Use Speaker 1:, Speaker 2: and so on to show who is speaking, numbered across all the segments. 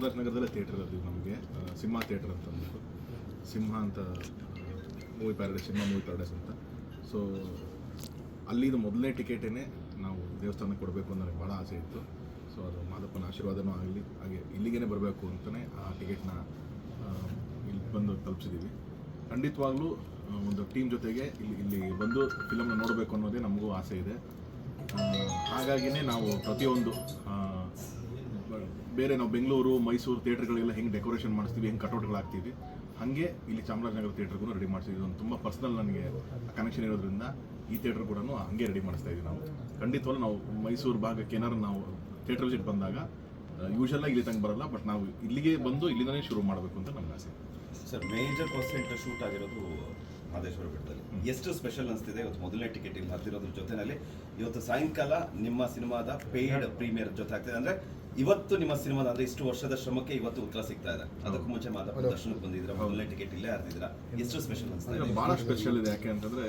Speaker 1: ಚಾಮರಾಜನಗರದಲ್ಲೇ theatre ಇರೋದು ನಮಗೆ. ಸಿಂಹ theatre ಅಂತ ಅಂದ್ಬಿಟ್ಟು. ಸಿಂಹ ಅಂತ movie paradise Simha movie paradise ಅಂತ. ಸೊ ಅಲ್ಲಿದು ಮೊದಲನೇ ಟಿಕೆಟೇ ನಾವು ದೇವಸ್ಥಾನಕ್ಕೆ ಕೊಡಬೇಕು ಅಂತ ನನಗೆ ಭಾಳ ಆಸೆ ಇತ್ತು. ಸೊ ಅದು ಮಾದಪ್ಪನ ಆಶೀರ್ವಾದನೂ ಆಗಲಿ, ಹಾಗೆ ಇಲ್ಲಿಗೇ ಬರಬೇಕು ಅಂತಲೇ ಆ ಟಿಕೆಟ್ನ ಇಲ್ಲಿ ಬಂದು ತಲುಪಿಸಿದ್ದೀವಿ ಖಂಡಿತವಾಗ್ಲೂ ಒಂದು ಟೀಮ್ ಜೊತೆಗೆ ಇಲ್ಲಿ ಇಲ್ಲಿ ಬಂದು ಫಿಲಮ್ನ ನೋಡಬೇಕು ಅನ್ನೋದೇ ನಮಗೂ ಆಸೆ ಇದೆ. ಹಾಗಾಗಿಯೇ ನಾವು ಪ್ರತಿಯೊಂದು ಬೇರೆ ನಾವು ಬೆಂಗಳೂರು ಮೈಸೂರು ಥಿಯೇಟರ್ಗಳೆಲ್ಲ ಹೆಂಗೆ ಡೆಕೋರೇಷನ್ ಮಾಡಿಸ್ತೀವಿ ಹೆಂಗೆ ಕಟೌಟ್ಗಳಾಗ್ತೀವಿ ಹಾಗೆ ಇಲ್ಲಿ ಚಾಮರಾಜನಗರ ಥಿಯೇಟರ್ಗೂ ರೆಡಿ ಮಾಡಿಸಿದ್ವಿ ಒಂದು ತುಂಬ ಪರ್ಸ್ನಲ್ ನನಗೆ ಕನೆಕ್ಷನ್ ಇರೋದ್ರಿಂದ ಈ ಥಿಯೇಟರ್ ಕೂಡ ಹಂಗೆ ರೆಡಿ ಮಾಡಿಸ್ತಾ ಇದ್ದೀವಿ ನಾವು. ಖಂಡಿತವಾಗ್ಲೂ ನಾವು ಮೈಸೂರು ಭಾಗಕ್ಕೆ ಏನಾದ್ರು ನಾವು ಥಿಯೇಟರ್ ವಿಸಿಟ್ ಬಂದಾಗ ಯೂಶಲಾಗಿ ಇಲ್ಲಿ ತಂಗೆ ಬರಲ್ಲ ಬಟ್ ನಾವು ಇಲ್ಲಿಗೆ ಬಂದು ಇಲ್ಲಿಂದನೇ ಶುರು ಮಾಡಬೇಕು ಅಂತ ನಮ್ಮ ಆಸೆ.
Speaker 2: ಸರ್ ಮೇಜರ್ ಪರ್ಸೆಂಟ್ ಶೂಟ್ ಆಗಿರೋದು ಮಹದೇಶ್ವರ ಬೆಟ್ಟದಲ್ಲಿ. ಎಷ್ಟು ಸ್ಪೆಷಲ್ ಅನಿಸ್ತಿದೆ ಇವತ್ತು ಮೊದಲನೇ ಟಿಕೆಟ್ ಇಲ್ಲಿ ಹತ್ತಿರೋದ್ರ ಜೊತೆನಲ್ಲಿ ಇವತ್ತು ಸಾಯಂಕಾಲ ನಿಮ್ಮ ಸಿನಿಮಾದ ಪೇಯ್ಡ್ ಪ್ರೀಮಿಯರ್ ಜೊತೆ ಆಗ್ತಿದೆ. ಅಂದ್ರೆ ಇವತ್ತು ನಿಮ್ಮ ಸಿನಿಮಾದ ಅಂದ್ರೆ ಇಷ್ಟು ವರ್ಷದ ಶ್ರಮಕ್ಕೆ ಇವತ್ತು ಉತ್ತರ ಸಿಗ್ತಾ ಇದೆ. ಅದಕ್ಕೂ ಮುಂಚೆ ಮಾತ್ರ ದರ್ಶನಕ್ಕೆ ಬಂದಿದ್ರ ಮೊದಲನೇ ಟಿಕೆಟ್ ಇಲ್ಲೇ ಹರಿದಿದ್ರ? ಎಷ್ಟು ಸ್ಪೆಷಲ್ ಅನ್ಸ್ತಾ ಇದೆ.
Speaker 1: ಭಾಳ ಸ್ಪೆಷಲ್ ಇದೆ. ಯಾಕೆ ಅಂತಂದ್ರೆ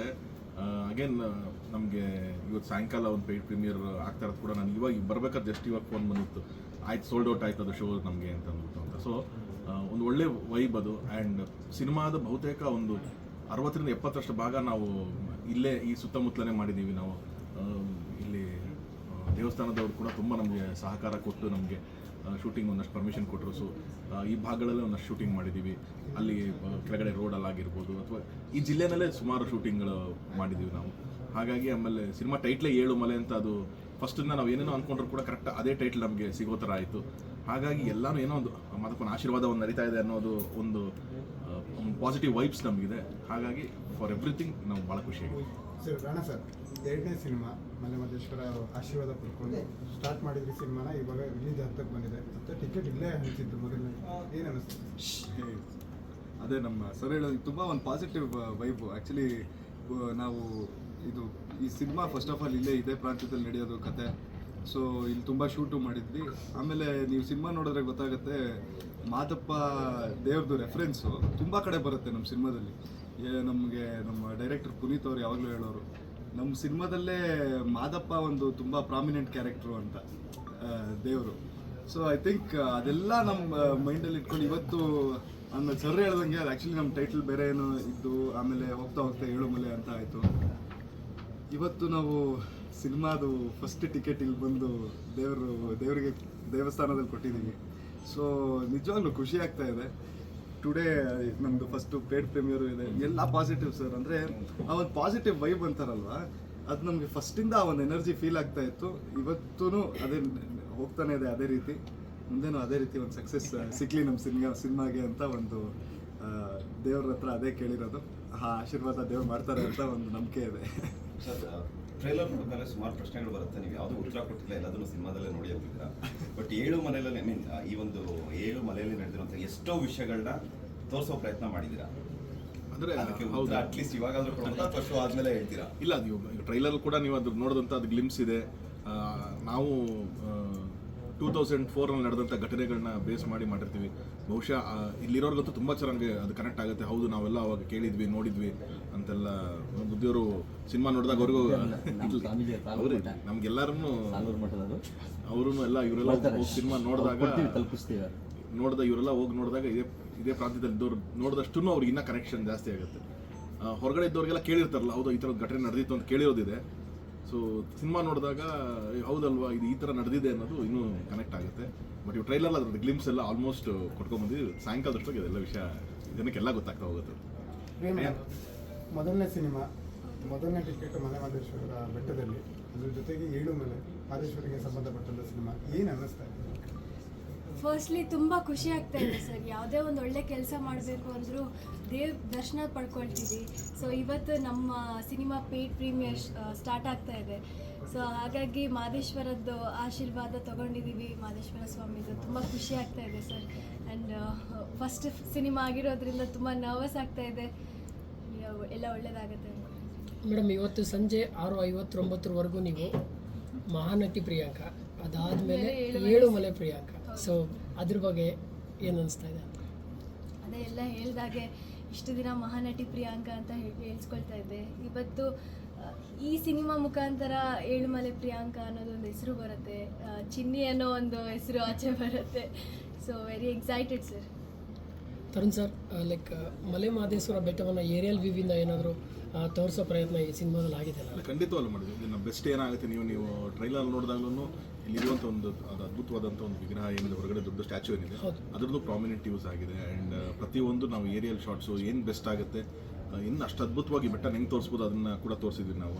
Speaker 1: ಅಗೇನ್ ನಮಗೆ ಇವತ್ತು ಸಾಯಂಕಾಲ ಒಂದು ಪೇಯ್ಡ್ ಪ್ರೀಮಿಯರ್ ಆಗ್ತಾ ಇರೋದು ಕೂಡ ನಾನು ಇವಾಗ ಬರ್ಬೇಕಾದ್ರೆ ಜಸ್ಟ್ ಇವಾಗ ಫೋನ್ ಬಂದಿತ್ತು. ಆಯ್ತು ಸೋಲ್ಡ್ ಔಟ್ ಆಯ್ತು ಅದು ಶೋ ನಮಗೆ ಅಂತ ಅಂದ್ಬಿಟ್ಟು ಅಂತ. ಸೊ ಒಂದು ಒಳ್ಳೆ ವೈಬ್ ಅದು. ಆ್ಯಂಡ್ ಸಿನಿಮಾದ ಬಹುತೇಕ ಒಂದು ಅರವತ್ತರಿಂದ ಎಪ್ಪತ್ತರಷ್ಟು ಭಾಗ ನಾವು ಇಲ್ಲೇ ಈ ಸುತ್ತಮುತ್ತಲೇ ಮಾಡಿದ್ದೀವಿ ನಾವು. ದೇವಸ್ಥಾನದವರು ಕೂಡ ತುಂಬ ನಮಗೆ ಸಹಕಾರ ಕೊಟ್ಟು ನಮಗೆ ಶೂಟಿಂಗ್ ಒಂದಷ್ಟು ಪರ್ಮಿಷನ್ ಕೊಟ್ಟರು ಸೊ ಈ ಭಾಗಗಳಲ್ಲೇ ಒಂದಷ್ಟು ಶೂಟಿಂಗ್ ಮಾಡಿದ್ದೀವಿ ಅಲ್ಲಿ ಕೆಳಗಡೆ ರೋಡಲ್ಲಿ ಆಗಿರ್ಬೋದು ಅಥವಾ ಈ ಜಿಲ್ಲೆನಲ್ಲೇ ಸುಮಾರು ಶೂಟಿಂಗ್ಗಳು ಮಾಡಿದ್ದೀವಿ ನಾವು. ಹಾಗಾಗಿ ಆಮೇಲೆ ಸಿನಿಮಾ ಟೈಟ್ಲೇ ಏಳು ಮಲೆ ಅಂತ ಅದು ಫಸ್ಟಿಂದ ನಾವು ಏನೇನೋ ಅಂದ್ಕೊಂಡ್ರು ಕೂಡ ಕರೆಕ್ಟ್ ಅದೇ ಟೈಟ್ಲ್ ನಮಗೆ ಸಿಗೋ ಥರ ಆಯಿತು. ಹಾಗಾಗಿ ಎಲ್ಲಾನು ಏನೋ ಒಂದು ಮಾದಪ್ಪನ ಆಶೀರ್ವಾದ ಒಂದು ನಡೀತಾ ಇದೆ ಅನ್ನೋದು ಒಂದು ಪಾಸಿಟಿವ್ ವೈಬ್ಸ್ ನಮಗಿದೆ. ಹಾಗಾಗಿ ಫಾರ್ ಎವ್ರಿಥಿಂಗ್ ನಾವು ಭಾಳ ಖುಷಿಯಾಗಿದೆ
Speaker 3: ಸರ್ ಎರಡನೇ ಸಿನಿಮಾ ಮಲೆಮಹದೇಶ್ವರ ಆಶೀರ್ವಾದ ಪಡ್ಕೊಂಡು ಸ್ಟಾರ್ಟ್ ಮಾಡಿದ್ರಿ ಸಿನಿಮಾನ, ಇವಾಗ ರಿಲೀಸ್ ಹತ್ತಕ್ಕೆ ಬಂದಿದೆ. ಮತ್ತೆ ಟಿಕೆಟ್ ಇಲ್ಲೇ ಹಂಚಿದ್ರು ಮೊದಲನೇ. ಏನು ಅನಿಸ್ತು?
Speaker 4: ಅದೇ ನಮ್ಮ ಸರ್ ಹೇಳೋದು ತುಂಬ ಒಂದು ಪಾಸಿಟಿವ್ ವೈಬು ಆ್ಯಕ್ಚುಲಿ ನಾವು ಇದು ಈ ಸಿನಿಮಾ ಫಸ್ಟ್ ಆಫ್ ಆಲ್ ಇಲ್ಲೇ ಇದೇ ಪ್ರಾಂತ್ಯದಲ್ಲಿ ನಡೆಯೋದು ಕತೆ. ಸೊ ಇಲ್ಲಿ ತುಂಬ ಶೂಟು ಮಾಡಿದ್ವಿ. ಆಮೇಲೆ ನೀವು ಸಿನಿಮಾ ನೋಡಿದ್ರೆ ಗೊತ್ತಾಗುತ್ತೆ, ಮಾದಪ್ಪ ದೇವ್ರದ್ದು ರೆಫರೆನ್ಸು ತುಂಬ ಕಡೆ ಬರುತ್ತೆ ನಮ್ಮ ಸಿನಿಮಾದಲ್ಲಿ. ನಮಗೆ ನಮ್ಮ ಡೈರೆಕ್ಟರ್ ಪುನೀತ್ ಅವ್ರು ಯಾವಾಗಲೂ ಹೇಳೋರು ನಮ್ಮ ಸಿನಿಮಾದಲ್ಲೇ ಮಾದಪ್ಪ ಒಂದು ತುಂಬ ಪ್ರಾಮಿನೆಂಟ್ ಕ್ಯಾರೆಕ್ಟ್ರು ಅಂತ ದೇವರು. ಸೊ ಐ ಥಿಂಕ್ ಅದೆಲ್ಲ ನಮ್ಮ ಮೈಂಡಲ್ಲಿ ಇಟ್ಕೊಂಡು ಇವತ್ತು ನನ್ನ ಸರ್ ಹೇಳ್ದಂಗೆ ಅದು ಆ್ಯಕ್ಚುಲಿ ನಮ್ಮ ಟೈಟಲ್ ಬೇರೆ ಏನೋ ಇದ್ದು, ಆಮೇಲೆ ಹೋಗ್ತಾ ಹೋಗ್ತಾ ಏಳು ಮಲೆ ಅಂತ ಆಯಿತು. ಇವತ್ತು ನಾವು ಸಿನಿಮಾದು ಫಸ್ಟ್ ಟಿಕೆಟ್ ಇಲ್ಲಿ ಬಂದು ದೇವರು, ದೇವರಿಗೆ ದೇವಸ್ಥಾನದಲ್ಲಿ ಕೊಟ್ಟಿದ್ದೀವಿ. ಸೊ ನಿಜವಾಗ್ಲೂ ಖುಷಿ ಆಗ್ತಾ ಇದೆ. ಟುಡೇ ನಮ್ದು ಫಸ್ಟು ಪೇಡ್ ಪ್ರೀಮಿಯರ್ ಇದೆ. ಎಲ್ಲ ಪಾಸಿಟಿವ್ ಸರ್ ಅಂದರೆ, ಆ ಒಂದು ಪಾಸಿಟಿವ್ ವೈಬ್ ಅಂತಾರಲ್ವ? ಅದು ನಮಗೆ ಫಸ್ಟಿಂದ ಆ ಒಂದು ಎನರ್ಜಿ ಫೀಲ್ ಆಗ್ತಾ ಇತ್ತು. ಇವತ್ತೂ ಅದೇ, ಹೋಗ್ತಾನೆ ಇದೆ ಅದೇ ರೀತಿ. ಮುಂದೇನು ಅದೇ ರೀತಿ ಒಂದು ಸಕ್ಸಸ್ ಸಿಗ್ಲಿ ನಮ್ಮ ಸಿನಿಮಾ, ಸಿನಿಮಾಗೆ ಅಂತ ಒಂದು ದೇವ್ರ ಹತ್ರ ಅದೇ ಕೇಳಿರೋದು. ಆ ಆಶೀರ್ವಾದ ದೇವ್ರು ಮಾಡ್ತಾರೆ ಅಂತ ಒಂದು ನಂಬಿಕೆ ಇದೆ.
Speaker 2: ಟ್ರೈಲರ್ ನೋಡಿದ್ಮೇಲೆ ಸುಮಾರು ಪ್ರಶ್ನೆಗಳು ಬರುತ್ತೆ. ನೀವು ಯಾವುದೂ ಉತ್ತರ ಕೊಟ್ಟಿಲ್ಲ ಎಲ್ಲದನ್ನು ಸಿನಿಮಾದಲ್ಲೇ ನೋಡಿ ಹೋಗಿದ್ದೀರಾ ಬಟ್ ಏಳು ಮನೆಯಲ್ಲಿ ಐ ಮೀನ್ ಈ ಒಂದು ಏಳು ಮನೆಯಲ್ಲಿ ನಡೆದಿರುವಂಥ ಎಷ್ಟೋ ವಿಷಯಗಳನ್ನ ತೋರಿಸೋ ಪ್ರಯತ್ನ ಮಾಡಿದ್ದೀರಾ?
Speaker 1: ಅಂದರೆ
Speaker 2: ಅದಕ್ಕೆ
Speaker 1: ಹೌದು.
Speaker 2: ಅಟ್ಲೀಸ್ಟ್ ಇವಾಗಾದ್ರೂ ಕೊಡೋದಾ ಅಥವಾ show ಆದ್ಮೇಲೆ ಹೇಳ್ತೀರಾ?
Speaker 1: ಇಲ್ಲ ನೀವು ಟ್ರೈಲರ್ ಕೂಡ ನೀವು ಅದ್ರ ನೋಡಿದಂಥ ಅದು ಗ್ಲಿಮ್ಸ್ ಇದೆ. ನಾವು ಟೂ ತೌಸಂಡ್ ಫೋರಲ್ಲಿ ನಡೆದಂಥ ಘಟನೆಗಳನ್ನ ಬೇಸ್ ಮಾಡಿ ಮಾಡಿರ್ತೀವಿ. ಬಹುಶಃ ಇಲ್ಲಿರೋರ್ಗಂತೂ ತುಂಬ ಚೆನ್ನಾಗಿ ಅದು ಕನೆಕ್ಟ್ ಆಗುತ್ತೆ. ಹೌದು ನಾವೆಲ್ಲ ಅವಾಗ ಕೇಳಿದ್ವಿ ನೋಡಿದ್ವಿ ಅಂತೆಲ್ಲ ಬುದ್ಧಿಯವರು ಸಿನಿಮಾ ನೋಡಿದಾಗ ಅವ್ರಿಗೂ ನಮ್ಗೆಲ್ಲರೂ ಅವರು ಎಲ್ಲ ಇವರೆಲ್ಲ ಹೋಗಿ ಸಿನಿಮಾ ನೋಡಿದಾಗ
Speaker 5: ತಲುಪಿಸ್ತೀವಿ
Speaker 1: ನೋಡಿದ ಇವರೆಲ್ಲ ಹೋಗಿ ನೋಡಿದಾಗ ಇದೇ ಇದೇ ಪ್ರಾಂತ್ಯದಲ್ಲಿ ಇದ್ದವ್ರು ನೋಡಿದಷ್ಟು ಅವ್ರಿಗೆ ಇನ್ನೂ ಕನೆಕ್ಷನ್ ಜಾಸ್ತಿ ಆಗುತ್ತೆ. ಹೊರಗಡೆ ಇದ್ದವ್ರಿಗೆಲ್ಲ ಕೇಳಿರ್ತಾರಲ್ಲ ಹೌದು ಈ ಥರದ ಘಟನೆ ನಡೆದಿತ್ತು ಅಂತ ಕೇಳಿರೋದಿದೆ. ಸೊ ಸಿನಿಮಾ ನೋಡಿದಾಗ ಹೌದಲ್ವಾ ಇದು ಈ ಥರ ನಡೆದಿದೆ ಅನ್ನೋದು ಇನ್ನೂ ಕನೆಕ್ಟ್ ಆಗುತ್ತೆ. ಬಟ್ ಇವು ಟ್ರೈಲರ್ ಅದ್ರ ಗ್ಲಿಮ್ಸ್ ಎಲ್ಲ ಆಲ್ಮೋಸ್ಟ್ ಕೊಟ್ಕೊಂಡ್ಬಂದಿದ್ದೀವಿ ಸಾಯಂಕಾಲದಷ್ಟೊಗೆ ಇದೆಲ್ಲ ವಿಷಯ ಜನಕ್ಕೆಲ್ಲ ಗೊತ್ತಾಗ್ತಾ ಹೋಗುತ್ತೆ.
Speaker 3: ಮೊದಲನೇ ಸಿನಿಮಾ ಮೊದಲನೇ ಟಿಕೆಟ್ ಮಲೆಮಹದೇಶ್ವರ ಬೆಟ್ಟದಲ್ಲಿ ಅದ್ರ ಜೊತೆಗೆ ಏಳು ಮಲೆ ಮಹದೇಶ್ವರಿಗೆ ಸಂಬಂಧಪಟ್ಟಂಥ ಸಿನಿಮಾ ಏನು ಅನ್ನಿಸ್ತಾ ಇದೆ?
Speaker 6: ಫಸ್ಟ್ಲಿ ತುಂಬ ಖುಷಿ ಆಗ್ತಾ ಇದೆ ಸರ್. ಯಾವುದೇ ಒಂದು ಒಳ್ಳೆ ಕೆಲಸ ಮಾಡಬೇಕು ಅಂದರೂ ದೇವ್ ದರ್ಶನ ಪಡ್ಕೊಳ್ತೀವಿ. ಸೊ ಇವತ್ತು ನಮ್ಮ ಸಿನಿಮಾ ಪೇಡ್ ಪ್ರೀಮಿಯರ್ ಸ್ಟಾರ್ಟ್ ಆಗ್ತಾ ಇದೆ. ಸೊ ಹಾಗಾಗಿ ಮಾದೇಶ್ವರದ್ದು ಆಶೀರ್ವಾದ ತಗೊಂಡಿದ್ದೀವಿ. ಮಾದೇಶ್ವರ ಸ್ವಾಮಿದು ತುಂಬ ಖುಷಿ ಆಗ್ತಾ ಇದೆ ಸರ್. ಆ್ಯಂಡ್ ಫಸ್ಟ್ ಸಿನಿಮಾ ಆಗಿರೋದ್ರಿಂದ ತುಂಬ ನರ್ವಸ್ ಆಗ್ತಾ ಇದೆ. ಎಲ್ಲ ಒಳ್ಳೇದಾಗುತ್ತೆ
Speaker 7: ಮೇಡಮ್ ಇವತ್ತು ಸಂಜೆ ಆರು ಐವತ್ತೊಂಬತ್ತರವರೆಗೂ ನೀವು ಮಹಾನಟಿ ಪ್ರಿಯಾಂಕಾ ಅದಾದಮೇಲೆ ಏಳು ಮಲೆ ಪ್ರಿಯಾಂಕ. ಸೊ ಅದ್ರ ಬಗ್ಗೆ ಏನು ಅನಿಸ್ತಾ ಇದೆ? ಅಂತ
Speaker 6: ಅದೇ ಎಲ್ಲ ಹೇಳ್ದಾಗೆ ಇಷ್ಟು ದಿನ ಮಹಾನಟಿ ಪ್ರಿಯಾಂಕಾ ಅಂತ ಹೇಳಿ ಹೇಳ್ಸ್ಕೊಳ್ತಾ ಇದ್ದೆ. ಇವತ್ತು ಈ ಸಿನಿಮಾ ಮುಖಾಂತರ ಏಳುಮಲೆ ಪ್ರಿಯಾಂಕಾ ಅನ್ನೋದೊಂದು ಹೆಸರು ಬರುತ್ತೆ. ಚಿನ್ನಿ ಅನ್ನೋ ಒಂದು ಹೆಸರು ಆಚೆ ಬರುತ್ತೆ. So very excited sir
Speaker 7: Tarun sir like Male Mahadeshwara ಬೆಟ್ಟವನ್ನು ಏರಿಯಲ್ ವಿವಿಂದ ಏನಾದರೂ ತೋರಿಸೋ ಪ್ರಯತ್ನ ಈ ಸಿನಿಮಾದಲ್ಲಿ ಆಗಿದೆ
Speaker 1: ಅಲ್ಲ ಖಂಡಿತವಲ್ಲ ಮಾಡಿದ್ವಿ. ಇದನ್ನ ಬೆಸ್ಟ್ ಏನಾಗುತ್ತೆ ನೀವು ನೀವು ಟ್ರೈಲರ್ ನೋಡಿದಾಗಲೂ ಇಲ್ಲಿರುವಂಥ ಒಂದು ಅದ್ಭುತವಾದಂತ ಅದ್ಭುತವಾದಂಥ ಒಂದು ವಿಗ್ರಹ ಏನಿದೆ ಹೊರಗಡೆ ದೊಡ್ಡ ಸ್ಟ್ಯಾಚು ಏನಿದೆ ಅದರದ್ದು ಪ್ರಾಮಿನೆಂಟ್ ಯೂಸ್ ಆಗಿದೆ. ಆ್ಯಂಡ್ ಪ್ರತಿಯೊಂದು ನಾವು ಏರಿಯಲ್ ಶಾರ್ಟ್ಸು ಏನು ಬೆಸ್ಟ್ ಆಗುತ್ತೆ ಇನ್ನು ಅಷ್ಟು ಅದ್ಭುತವಾಗಿ ಬೆಟ್ಟ ಹೆಂಗೆ ತೋರಿಸ್ಬೋದು ಅದನ್ನು ಕೂಡ ತೋರಿಸಿದ್ವಿ ನಾವು.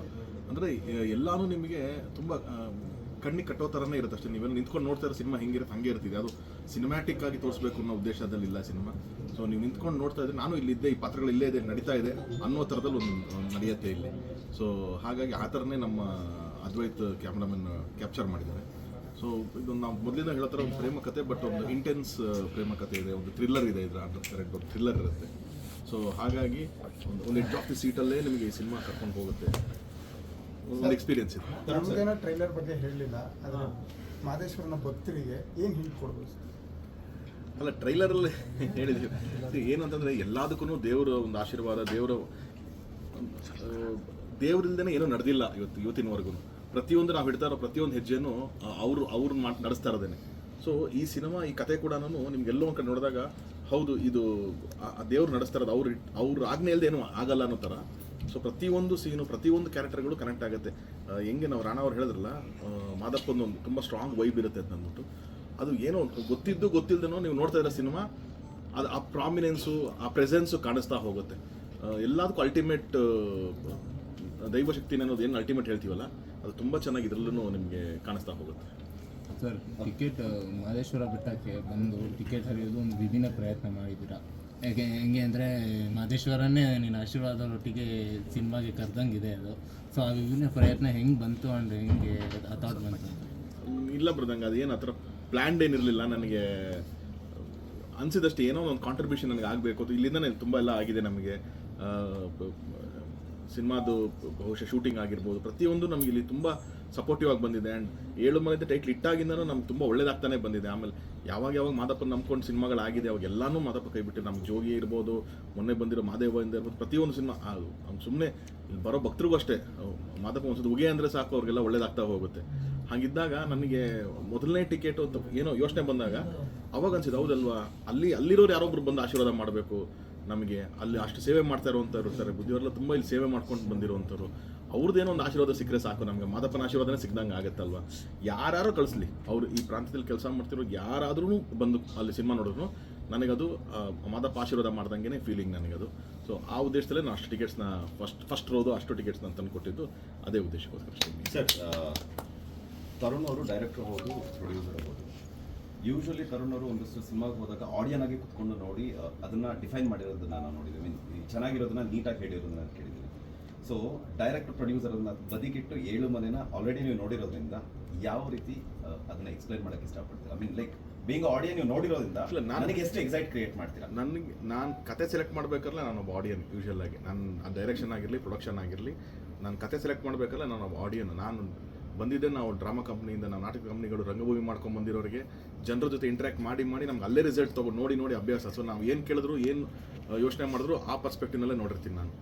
Speaker 1: ಅಂದರೆ ಎಲ್ಲಾನು ನಿಮಗೆ ತುಂಬ ಕಣ್ಣಿಗೆ ಕಟ್ಟೋ ಥರನೇ ಇರುತ್ತೆ ಅಷ್ಟೇ. ನೀವೆಲ್ಲ ನಿಂತ್ಕೊಂಡು ನೋಡ್ತಾ ಇರೋ ಸಿನಿಮಾ ಹೆಂಗಿರುತ್ತೆ ಹಂಗೆ ಇರ್ತಿದೆ ಅದು ಸಿನಿಮ್ಯಾಟಿಕ್ ಆಗಿ ತೋರಿಸ್ಬೇಕು ಅನ್ನೋ ಉದ್ದೇಶದಲ್ಲಿ ಇಲ್ಲ ಸಿನಿಮಾ. ಸೊ ನೀವು ನಿಂತ್ಕೊಂಡು ನೋಡ್ತಾ ಇದ್ರೆ ನಾನು ಇಲ್ಲಿದ್ದೆ ಈ ಪಾತ್ರಗಳು ಇಲ್ಲೇ ಇದೆ ನಡೀತಾ ಇದೆ ಅನ್ನೋ ಥರದಲ್ಲಿ ಒಂದು ಒಂದು ನಡೆಯುತ್ತೆ ಇಲ್ಲಿ. ಸೊ ಹಾಗಾಗಿ ಆ ಥರನೇ ನಮ್ಮ ಅದ್ವೈತ್ ಕ್ಯಾಮ್ರಾಮನ್ ಕ್ಯಾಪ್ಚರ್ ಮಾಡಿದ್ದಾರೆ. ಸೊ ಇದು ನಾವು ಮೊದಲಿಂದ ಹೇಳೋ ಥರ ಒಂದು ಪ್ರೇಮ ಕತೆ ಬಟ್ ಒಂದು ಇಂಟೆನ್ಸ್ ಪ್ರೇಮ ಕತೆ ಇದೆ ಒಂದು ಥ್ರಿಲ್ಲರ್ ಇದೆ ಇದರ ಅಂತ ಕರೆಕ್ಟ್ ಒಂದು ಥ್ರಿಲ್ಲರ್ ಇರುತ್ತೆ. ಸೊ ಹಾಗಾಗಿ ಒಂದು ಒಂದು ಎಡ್ಜ್ ಆಫ್ ದಿ ಸೀಟಲ್ಲೇ ನಿಮಗೆ ಈ ಸಿನಿಮಾ ಕರ್ಕೊಂಡು ಹೋಗುತ್ತೆ. ಒಂದು ಎಕ್ಸ್ಪೀರಿಯನ್ಸ್ ಇದೆ.
Speaker 3: ನಮ್ದೇನೋ ಟ್ರೈಲರ್ ಬಗ್ಗೆ ಹೇಳಲಿಲ್ಲ ಆದರೆ ಮಾದೇಶ್ವರನ ಭಕ್ತರಿಗೆ ಏನು ಹಿಂಟ್ ಕೊಡ್ಬೋದು? ಸರ್
Speaker 1: ಅಲ್ಲ ಟ್ರೈಲರಲ್ಲಿ ಹೇಳಿದ್ವಿ ಏನಂತಂದ್ರೆ ಎಲ್ಲದಕ್ಕೂ ದೇವರ ಒಂದು ಆಶೀರ್ವಾದ ದೇವರ ದೇವರಿಂದನೇ ಏನೂ ನಡೆದಿಲ್ಲ ಇವತ್ತು ಇವತ್ತಿನವರೆಗೂ ಪ್ರತಿಯೊಂದು ನಾವು ಹಿಡ್ತಾ ಇರೋ ಪ್ರತಿಯೊಂದು ಹೆಜ್ಜೆನೂ ಅವರು ಅವ್ರನ್ನ ಮಾಡಿ ನಡೆಸ್ತಾ ಇರೋದೇನೆ. ಸೊ ಈ ಸಿನಿಮಾ, ಈ ಕತೆ ಕೂಡ ನಿಮ್ಗೆಲ್ಲೋ ಒಂದು ಕಡೆ ನೋಡಿದಾಗ, ಹೌದು, ಇದು ದೇವ್ರು ನಡೆಸ್ತಾ ಇರೋದು ಅವ್ರು ಅವ್ರ ಆಜ್ಞೆ ಏನೂ ಆಗಲ್ಲ ಅನ್ನೋ ಥರ. ಸೊ ಪ್ರತಿಯೊಂದು ಸೀನು, ಪ್ರತಿಯೊಂದು ಕ್ಯಾರೆಕ್ಟರ್ಗಳು ಕನೆಕ್ಟ್ ಆಗುತ್ತೆ. ಹೆಂಗೆ ನಾವು ರಾಣ ಅವ್ರು ಹೇಳಿದ್ರಲ್ಲ ಮಾದಪ್ಪಂದು ಒಂದು ತುಂಬ ಸ್ಟ್ರಾಂಗ್ ವೈಬ್ ಇರುತ್ತೆ ಅಂತ ಅಂದ್ಬಿಟ್ಟು. ಅದು ಏನೋ ಗೊತ್ತಿದ್ದು ಗೊತ್ತಿಲ್ಲದೇನೋ ನೀವು ನೋಡ್ತಾ ಇರೋ ಸಿನಿಮಾ, ಅದು ಆ ಪ್ರಾಮಿನೆನ್ಸು, ಆ ಪ್ರೆಸೆನ್ಸು ಕಾಣಿಸ್ತಾ ಹೋಗುತ್ತೆ. ಎಲ್ಲದಕ್ಕೂ ಅಲ್ಟಿಮೇಟ್ ದೈವಶಕ್ತಿನ ಅನ್ನೋದು ಏನು ಅಲ್ಟಿಮೇಟ್ ಹೇಳ್ತೀವಲ್ಲ ಅದು ತುಂಬ ಚೆನ್ನಾಗಿ ಇದರಲ್ಲೂ ನಿಮಗೆ ಕಾಣಿಸ್ತಾ ಹೋಗುತ್ತೆ.
Speaker 8: ಸರ್ ಟಿಕೆಟ್ ಮಹದೇಶ್ವರ ಬೆಟ್ಟಕ್ಕೆ ಬಂದು ಟಿಕೆಟ್ ಹರಿಯೋದು ಒಂದು ವಿಭಿನ್ನ ಪ್ರಯತ್ನ ಮಾಡಿದ್ದೀರಾ? ಯಾಕೆ ಹೆಂಗೆ ಅಂದರೆ ಮಹದೇಶ್ವರನೇ ನಿನ್ನ ಆಶೀರ್ವಾದದೊಟ್ಟಿಗೆ ಸಿನಿಮಾಗೆ ಕರೆದಂಗಿದೆ ಅದು. ಸೊ ಆ ವಿಭಿನ್ನ ಪ್ರಯತ್ನ ಹೆಂಗೆ ಬಂತು ಆ್ಯಂಡ್ ಹೆಂಗೆ ಆ ಥಾಟ್ ಬಂತು?
Speaker 1: ಇಲ್ಲ ಬ್ರದಂಗ ಅದೇನು ಆ ಥರ ಪ್ಲ್ಯಾಂಡ್ ಏನಿರಲಿಲ್ಲ. ನನಗೆ ಅನಿಸಿದಷ್ಟು ಏನೋ ಒಂದು ಕಾಂಟ್ರಿಬ್ಯೂಷನ್ ನನಗೆ ಆಗಬೇಕು. ಅದು ಇಲ್ಲಿಂದನೇ ತುಂಬ ಎಲ್ಲ ಆಗಿದೆ ನಮಗೆ. ಸಿನಿಮಾದು ಬಹುಶಃ ಶೂಟಿಂಗ್ ಆಗಿರ್ಬೋದು. ಪ್ರತಿಯೊಂದು ನಮಗೆ ಇಲ್ಲಿ ತುಂಬ ಸಪೋರ್ಟಿವ್ ಆಗಿ ಬಂದಿದೆ. ಆ್ಯಂಡ್ ಏಳು ಮನೆ ಟೈಟ್ಲ್ ಇಟ್ಟಾಗಿಂದನೂ ನಮ್ಗೆ ತುಂಬ ಒಳ್ಳೇದಾಗ್ತಾನೆ ಬಂದಿದೆ. ಆಮೇಲೆ ಯಾವಾಗ ಯಾವಾಗ ಮಾದಪ್ಪ ನಂಬ್ಕೊಂಡು ಸಿನಿಮಾಗಳಾಗಿದೆ, ಅವಾಗ ಎಲ್ಲಾನು ಮಾದಪ್ಪ ಕೈ ನಮ್ಗೆ ಜೋಗಿ ಇರ್ಬೋದು, ಮೊನ್ನೆ ಬಂದಿರೋ ಮಾದೇವಿಂದ ಇರ್ಬೋದು, ಪ್ರತಿಯೊಂದು ಸಿನಿಮಾ ಅವ್ನು ಸುಮ್ಮನೆ ಬರೋ ಭಕ್ತರಿಗೂ ಅಷ್ಟೇ. ಮಾದಪ್ಪ ಒಂದ್ಸತಿ ಉಗೆ ಅಂದರೆ ಸಾಕು, ಅವ್ರಿಗೆಲ್ಲ ಒಳ್ಳೇದಾಗ್ತಾ ಹೋಗುತ್ತೆ. ಹಾಗಿದ್ದಾಗ ನನಗೆ ಮೊದಲನೇ ಟಿಕೆಟ್ ಅಂತ ಏನೋ ಯೋಚನೆ ಬಂದಾಗ, ಅವಾಗ ಅನ್ಸಿದ್ದು, ಹೌದಲ್ವಾ? ಅಲ್ಲಿ, ಅಲ್ಲಿರೋರು ಯಾರೊಬ್ರು ಬಂದು ಆಶೀರ್ವಾದ ಮಾಡಬೇಕು. ನಮಗೆ ಅಲ್ಲಿ ಅಷ್ಟು ಸೇವೆ ಮಾಡ್ತಾ ಇರುವಂಥವ್ರು ಇರ್ತಾರೆ. ಬುದ್ಧಿಯವರೆಲ್ಲ ತುಂಬ ಇಲ್ಲಿ ಸೇವೆ ಮಾಡ್ಕೊಂಡು ಬಂದಿರುವಂಥವ್ರು ಅವ್ರದ್ದೇನೋ ಒಂದು ಆಶೀರ್ವಾದ ಸಿಕ್ಕರೆ ಸಾಕು ನಮಗೆ. ಮಾದಪ್ಪನ ಆಶೀರ್ವಾದನೇ ಸಿಕ್ಕಿದಂಗೆ ಆಗುತ್ತಲ್ವ? ಯಾರು ಕಳಿಸ್ಲಿ. ಅವರು ಈ ಪ್ರಾಂತ್ಯದಲ್ಲಿ ಕೆಲಸ ಮಾಡ್ತಿರೋ ಯಾರಾದ್ರೂ ಬಂದು ಅಲ್ಲಿ ಸಿನಿಮಾ ನೋಡಿದ್ರು, ನನಗದು ಮಾದಪ್ಪ ಆಶೀರ್ವಾದ ಮಾಡ್ದಂಗೆ ಫೀಲಿಂಗ್ ನನಗದು. ಸೊ ಆ ಉದ್ದೇಶದಲ್ಲೇ ನಾನು ಅಷ್ಟು ಟಿಕೆಟ್ಸ್ನ ಫಸ್ಟ್ ಫಸ್ಟ್ ರೋದು ಅಷ್ಟು ಟಿಕೆಟ್ಸ್ನ ತಂದು ಕೊಟ್ಟಿದ್ದು. ಅದೇ ಉದ್ದೇಶಕ್ಕೋಸ್ಕರ
Speaker 2: ಸರ್ ತರುಣ್ ಅವರು ಡೈರೆಕ್ಟರ್ ಹೌದು ಪ್ರೊಡ್ಯೂಸರ್ ಹೌದು. ಯೂಶಲಿ ತರುಣ್ ಅವರು ಒಂದಷ್ಟು ಸಿನಿಮಾಗೆ ಹೋದಾಗ ಆಡಿಯನ್ ಆಗಿ ಕುತ್ಕೊಂಡು ನೋಡಿ ಅದನ್ನ ಡಿಫೈನ್ ಮಾಡಿರೋದನ್ನ ನಾನು ನೋಡಿದ್ದೀನಿ ಮೀನ್ ಚೆನ್ನಾಗಿರೋದನ್ನ ನೀಟಾಗಿ ಹೇಳಿರೋದನ್ನ ನಾನು ಕೇಳಿದ್ದೀನಿ ಸೊ ಡೈರೆಕ್ಟರ್ ಅದನ್ನ ಬದಿಗಿಟ್ಟು ಏಳು ಮನೆನ ಆಲ್ರೆಡಿ ನೀವು ನೋಡಿರೋದ್ರಿಂದ ಯಾವ ರೀತಿ ಅದನ್ನ ಎಕ್ಸ್ಪ್ಲೈನ್ ಮಾಡಕ್ಕೆ ಇಷ್ಟಪಡ್ತೀರಾ? I mean like being audience ನೀವು ನೋಡಿರೋದ್ರಿಂದ ನನಗೆ ಎಷ್ಟು ಎಕ್ಸೈಟ್ ಕ್ರಿಯೇಟ್ ಮಾಡ್ತೀರಾ?
Speaker 1: ನನಗೆ ನಾನು ಕತೆ ಸೆಲೆಕ್ಟ್ ಮಾಡಬೇಕಲ್ಲ ನಾನು ಒಬ್ಬ ಆಡಿಯನ್ ಯೂಶಲ್ ಆಗಿ. ನಾನು ಡೈರೆಕ್ಷನ್ ಆಗಿರಲಿ ಪ್ರೊಡಕ್ಷನ್ ಆಗಿರಲಿ ನಾನು ಕತೆ ಸೆಲೆಕ್ಟ್ ಮಾಡಬೇಕಲ್ಲ ನಾನು ಒಬ್ಬ ಆಡಿಯನ್ ನಾನು ಬಂದಿದ್ದೆ ನಾವು ಡ್ರಾಮಾ ಕಂಪ್ನಿಯಿಂದ, ನಾವು ನಾಟಕ ಕಂಪ್ನಿಗಳು ರಂಗಭೂಮಿ ಮಾಡ್ಕೊಂಡು ಬಂದಿರೋರಿಗೆ ಜನರ ಜೊತೆ ಇಂಟ್ರ್ಯಾಕ್ಟ್ ಮಾಡಿ ಮಾಡಿ ನಮ್ಗೆ ಅಲ್ಲೇ ರಿಸಲ್ಟ್ ತೊಗೊಂಡು ನೋಡಿ ನೋಡಿ ಅಭ್ಯಾಸ. ಸೊ ನಾವು ಏನು ಕೇಳಿದ್ರು, ಏನು ಯೋಚನೆ ಮಾಡಿದ್ರು, ಆ ಪರ್ಸ್ಪೆಕ್ಟಿವ್ನಲ್ಲೇ ನೋಡಿರ್ತೀನಿ ನಾನು.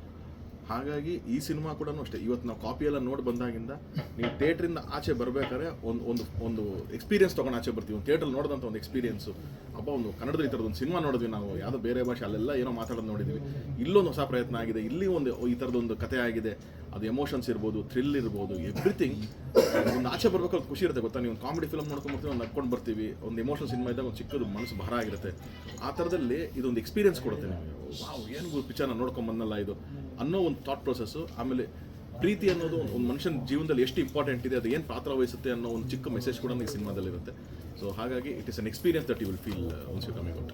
Speaker 1: ಹಾಗಾಗಿ ಈ ಸಿನಿಮಾ ಕೂಡ ಅಷ್ಟೇ. ಇವತ್ತು ನಾವು ಕಾಪಿ ಎಲ್ಲ ನೋಡಿ ಬಂದಾಗಿಂದ ನೀವು ಥಿಯೇಟ್ರಿಂದ ಆಚೆ ಬರಬೇಕಾದ್ರೆ ಒಂದು ಒಂದು ಒಂದು ಎಕ್ಸ್ಪೀರಿಯನ್ಸ್ ತೊಗೊಂಡು ಆಚೆ ಬರ್ತೀವಿ. ಒಂದು ಥಿಯೇಟ್ರಲ್ಲಿ ನೋಡಿದಂಥ ಒಂದು ಎಕ್ಸ್ಪೀರಿಯನ್ಸು ಅಪ್ಪ ಒಂದು ಕನ್ನಡದ ಈ ಥರದ್ದು ಒಂದು ಸಿನಿಮಾ ನೋಡಿದ್ವಿ ನಾವು. ಯಾವುದೋ ಬೇರೆ ಭಾಷೆ, ಅಲ್ಲೆಲ್ಲ ಏನೋ ಮಾತಾಡೋದು ನೋಡಿದ್ವಿ. ಇಲ್ಲೊಂದು ಹೊಸ ಪ್ರಯತ್ನ ಆಗಿದೆ. ಇಲ್ಲಿ ಒಂದು ಈ ಥರದೊಂದು ಕಥೆ ಆಗಿದೆ. ಅದು ಎಮೋಷನ್ಸ್ ಇರ್ಬೋದು ಥ್ರಿಲ್ ಇರ್ಬೋದು ಎವ್ರಿಥಿಂಗ್ ಒಂದು ಆಚೆ ಬರ್ಬೇಕು ಅಂತ ಖುಷಿ ಇರುತ್ತೆ ಗೊತ್ತಾ? ನೀವು ಒಂದು ಕಾಮಿಡಿ ಫಿಲ್ಮ್ ನೋಡ್ಕೊಂಡ್ಬರ್ತೀವಿ ಒಂದು ನಡ್ಕೊಂಡು ಬರ್ತೀವಿ, ಒಂದು ಎಮೋಷನ್ ಸಿನಿಮಾ ಇದ್ದಾಗ ಒಂದು ಚಿಕ್ಕದು ಮನಸ್ಸು ಭಾರ ಆಗಿರುತ್ತೆ. ಆ ಥರದಲ್ಲಿ ಇದೊಂದು ಎಕ್ಸ್ಪೀರಿಯನ್ಸ್ ಕೊಡುತ್ತೆ ನಿಮಗೆ. ಏನು ಪಿಕ್ಚರ್ನ ನೋಡ್ಕೊಂಡು ಬಂದಲ್ಲ ಇದು. ಅನ್ನೋ ಒಂದು ಥಾಟ್ ಪ್ರೊಸೆಸ್ಸು ಆಮೇಲೆ ಪ್ರೀತಿ ಅನ್ನೋದು ಒಂದು ಮನುಷ್ಯನ ಜೀವನದಲ್ಲಿ ಎಷ್ಟು ಇಂಪಾರ್ಟೆಂಟ್ ಇದೆ, ಅದು ಏನು ಪಾತ್ರ ವಹಿಸುತ್ತೆ ಅನ್ನೋ ಒಂದು ಚಿಕ್ಕ ಮೆಸೇಜ್ ಕೂಡ ಈ ಸಿನಿಮಾದಲ್ಲಿರುತ್ತೆ ಸೊ ಹಾಗಾಗಿ it is an experience that you will feel once you coming out